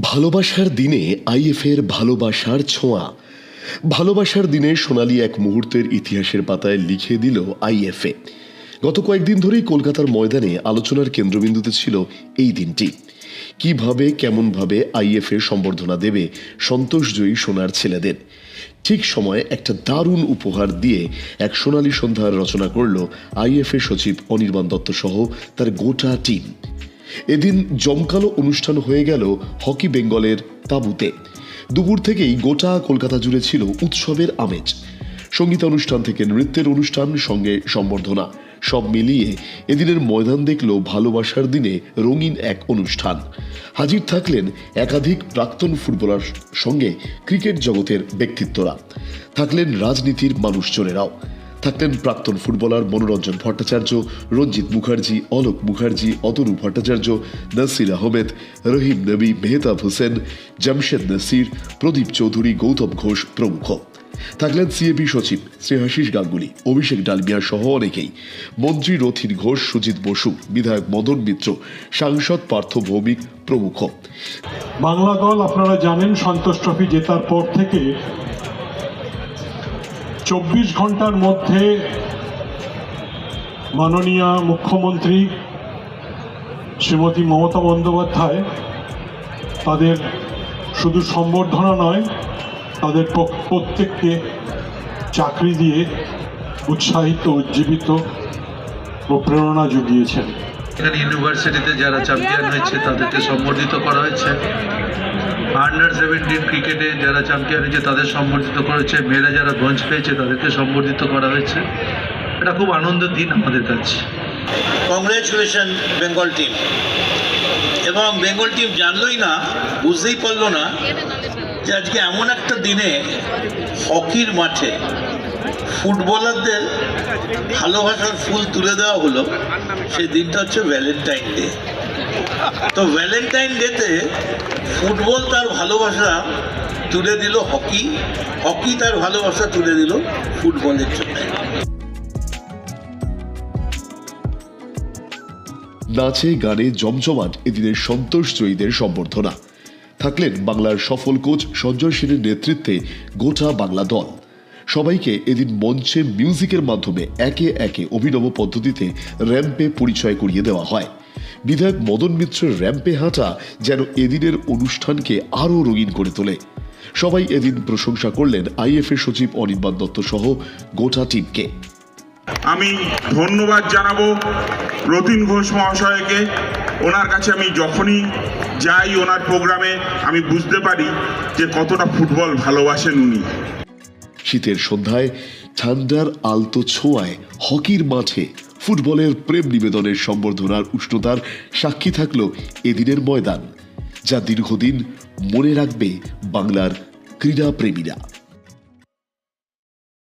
ভালোবাসার দিনে আইএফের ভালোবাসার ছোঁয়া। ভালোবাসার দিনে সোনালি এক মুহূর্তের ইতিহাসের পাতায় লিখে দিল আইএফএ। গত কয়েকদিন ধরেই কলকাতার ময়দানে আলোচনার কেন্দ্রবিন্দুতে ছিল এই দিনটি। কীভাবে, কেমনভাবে আইএফএ সম্বর্ধনা দেবে সন্তোষজয়ী সোনার ছেলেদের? ঠিক সময়ে একটা দারুণ উপহার দিয়ে এক সোনালী সন্ধ্যার রচনা করল আইএফএ সচিব অনির্বাণ দত্ত সহ তার গোটা টিম। এদিন জমকালো অনুষ্ঠান হয়ে গেল হকি বেঙ্গলের তাঁবুতে। দুপুর থেকেই গোটা কলকাতা জুড়ে ছিল উৎসবের আমেজ। সঙ্গীতানুষ্ঠান থেকে নৃত্যের অনুষ্ঠান সঙ্গে সম্বর্ধনা। সব মিলিয়ে এদিনের ময়দান দেখল ভালোবাসার দিনে রঙিন এক অনুষ্ঠান। হাজির থাকলেন একাধিক প্রাক্তন ফুটবলার সঙ্গে ক্রিকেট জগতের ব্যক্তিত্বরা। থাকলেন রাজনীতির মানুষজনেরাও। থাকলেন প্রাক্তন ফুটবলার মনোরঞ্জন ভট্টাচার্য, রঞ্জিত মুখার্জি, অলোক মুখার্জি, অতনু ভট্টাচার্য, নাসির আহমেদ, রহিম নবী, মেহতাব হোসেন, জামশেদ নাসির, প্রদীপ চৌধুরী, গৌতম ঘোষ প্রমুখ। থাকলেন সিএবি সচিব শ্রেহাশিস গাঙ্গুলি, অভিষেক ডালমিয়া সহ অনেকেই। মন্ত্রী রথিন ঘোষ, সুজিত বসু, বিধায়ক মদন মিত্র, সাংসদ পার্থ ভৌমিক প্রমুখ। বাংলা দল, আপনারা জানেন, সন্তোষ ট্রফি জেতার পর থেকে চব্বিশ ঘণ্টার মধ্যে মাননীয় মুখ্যমন্ত্রী শ্রীমতী মমতা বন্দ্যোপাধ্যায় তাদের শুধু সম্বর্ধনা নয় তাদের প্রত্যেককে চাকরি দিয়ে উৎসাহিত উজ্জীবিত ও প্রেরণা জুগিয়েছেন। এখানে ইউনিভার্সিটিতে যারা চ্যাম্পিয়ন হয়েছে তাদেরকে সম্বর্ধিত করা হয়েছে। আন্ডার সেভেন্টিন ক্রিকেটে যারা চ্যাম্পিয়ন হয়েছে, তাদের সম্বর্ধিত করা হয়েছে মেয়েরা যারা ব্রোঞ্জ পেয়েছে, তাদেরকে সম্বর্ধিত করা হয়েছে। এটা খুব আনন্দের দিন আমাদের কাছে। কংগ্রেচুলেশন বেঙ্গল টিম এবং বেঙ্গল টিম জানলোই না, বুঝতেই পারল না যে আজকে এমন একটা দিনে হকির মাঠে ফুটবলারদের ভালোবাসার ফুল তুলে দেওয়া হলো। সেই দিনটা হচ্ছে ভ্যালেন্টাইন ডে তো ভ্যালেন্টাইন ডেতে ফুটবল তার ভালোবাসা তুলে দিল হকি হকি তার ভালোবাসা তুলে দিল ফুটবলের জন্য। নাচে, গানে, জমজমাট এদিনের সন্তোষ জয়ীদের সম্বর্ধনা। থাকলেন বাংলার সফল কোচ সঞ্জয় সেনের নেতৃত্বে গোটা বাংলা দল। সবাইকে এদিন মঞ্চে মিউজিকের মাধ্যমে একে একে অভিনব পদ্ধতিতে র্যাম্পে পরিচয় করিয়ে দেওয়া হয়। বিধায়ক মদন মিত্রের র্যাম্পে হাঁটা যেন এদিনের অনুষ্ঠানকে আরও রঙিন করে তোলে। সবাই এদিন প্রশংসা করলেন আইএফএ সচিব অনির্বাণ দত্ত সহ গোটা টিমকে। আমি ধন্যবাদ জানাব রতিন ঘোষ মহাশয়কে। ওনার কাছে আমি যখনই যাই ওনার প্রোগ্রামে আমি বুঝতে পারি যে কতটা ফুটবল ভালোবাসেন উনি। শীতের সন্ধ্যায় ঠান্ডার আলতো ছোঁয়ায় হকির মাঠে ফুটবলের প্রেম নিবেদনের সম্বর্ধনার উষ্ণতার সাক্ষী থাকল এদিনের ময়দান, যা দীর্ঘদিন মনে রাখবে বাংলার ক্রীড়া প্রেমীরা